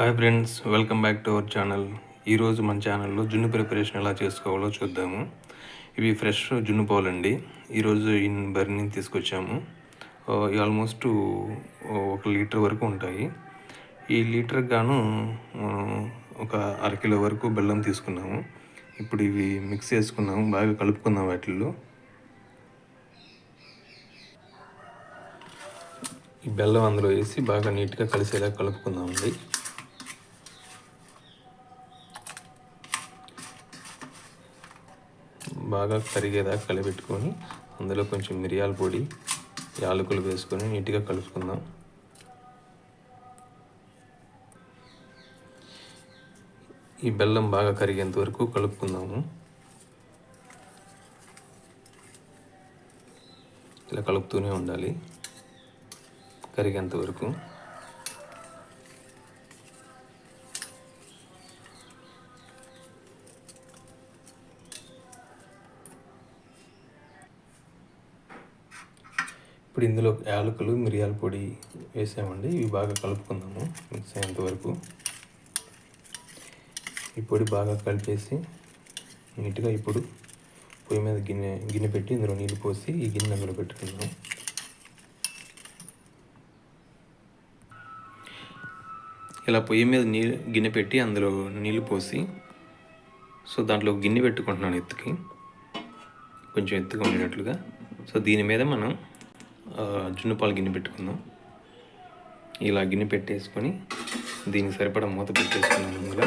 Hi friends welcome back to our channel. ఈరోజు మన ఛానల్లో జున్ను ప్రిపరేషన్ ఎలా చేసుకోవాలో చూద్దాము. ఇవి ఫ్రెష్ జున్ను పాలండి. ఈరోజు ఇన్ బర్ని తీసుకొచ్చాము. ఆల్మోస్ట్ ఒక లీటర్ వరకు ఉంటాయి. ఈ లీటర్ గాను ఒక అరకిలో వరకు బెల్లం తీసుకున్నాము. ఇప్పుడు ఇవి మిక్స్ చేసుకున్నాము బాగా కలుపుకుందాం వాటిల్లో. ఈ బెల్లం అందులో వేసి బాగా నీట్గా కలిసేలా కలుపుకుందామండి. బాగా కరిగేదాకా కలిపెట్టుకొని అందులో కొంచెం మిరియాల పొడి యాలకులు వేసుకొని నీట్గా కలుపుకుందాం. ఈ బెల్లం బాగా కరిగేంత వరకు కలుపుకుందాము. ఇలా కలుపుతూనే ఉండాలి కరిగేంత వరకు. ఇప్పుడు ఇందులో యాలకులు మిరియాల పొడి వేసామండి. ఇవి బాగా కలుపుకుందాము మిక్స్ అయ్యేంతవరకు ఈ పొడి బాగా కలిపేసి నీట్గా ఇప్పుడు పొయ్యి మీద గిన్నె గిన్నె పెట్టి ఇందులో నీళ్ళు పోసి ఈ గిన్నె అందులో పెట్టుకుందాం ఇలా పొయ్యి మీద నీళ్ళు గిన్నె పెట్టి అందులో నీళ్ళు పోసి సో దాంట్లో గిన్నె పెట్టుకుంటున్నాను ఎత్తుకి. కొంచెం ఎత్తుగా ఉండేటట్లుగా. సో దీని మీద మనం జున్నుపాలు జున్ను పాలు గిన్నె పెట్టుకుందాం ఇలా గిన్నె పెట్టేసుకొని దీనికి సరిపడా మూత పెట్టేసుకున్నాం ముందుగా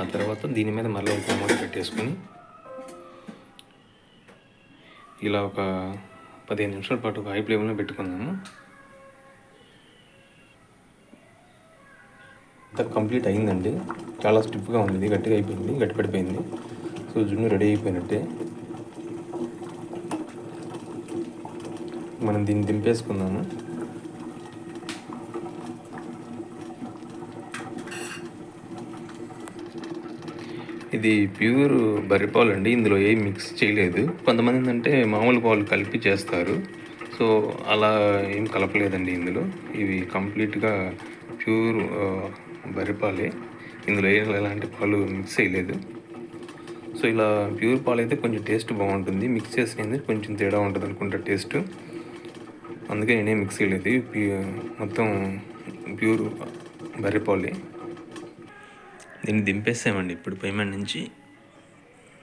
ఆ తర్వాత దీని మీద మరలా ఇంకో మూత పెట్టేసుకొని ఇలా ఒక పదిహేను నిమిషాల పాటు ఒక హై ఫ్లేమ్లో పెట్టుకుందాము కంప్లీట్ అయిందండి. చాలా స్టిఫ్గా ఉంది గట్టిగా అయిపోయింది గట్టి పడిపోయింది సో జున్ను రెడీ అయిపోయినట్టే. మనం దీన్ని దింపేసుకుందాము. ఇది ప్యూర్ బర్రె పాలు అండి. ఇందులో ఏం మిక్స్ చేయలేదు. కొంతమంది ఏంటంటే మామూలు పాలు కలిపి చేస్తారు. సో అలా ఏం కలపలేదండి ఇందులో. ఇవి కంప్లీట్గా ప్యూర్ బర్రె పాలే. ఇందులో ఏ ఎలాంటి పాలు మిక్స్ చేయలేదు. సో ఇలా ప్యూర్ పాలు అయితే కొంచెం టేస్ట్ బాగుంటుంది. మిక్స్ చేసినది కొంచెం తేడా ఉంటుంది అనుకుంటా టేస్ట్. అందుకే నేనేం మిక్స్ చేయలేదు. మొత్తం ప్యూర్ బర్రెపాలే దీన్ని దింపేసామండి ఇప్పుడు పేమెంట్ నుంచి.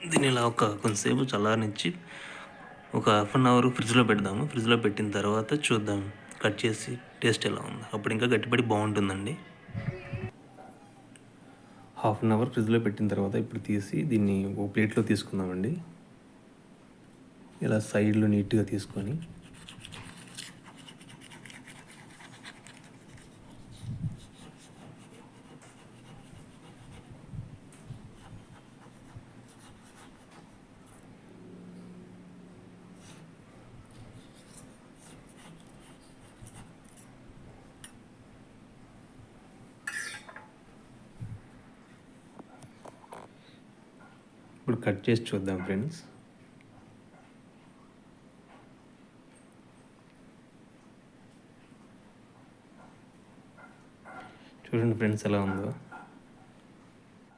దీన్ని ఇలా ఒక కొంతసేపు చల్లారనిచ్చి ఒక హాఫ్ అన్ అవర్ ఫ్రిడ్జ్లో పెడదాము. ఫ్రిడ్జ్లో పెట్టిన తర్వాత చూద్దాం కట్ చేసి టేస్ట్ ఎలా ఉంది. అప్పుడు ఇంకా గట్టిపడి బాగుంటుందండి. హాఫ్ అన్ అవర్ ఫ్రిడ్జ్లో పెట్టిన తర్వాత ఇప్పుడు తీసి దీన్ని ఒక ప్లేట్లో తీసుకుందామండి. ఇలా సైడ్లో నీట్గా తీసుకొని ఇప్పుడు కట్ చేసి చూద్దాం ఫ్రెండ్స్. చూడండి ఫ్రెండ్స్ ఎలా ఉందో.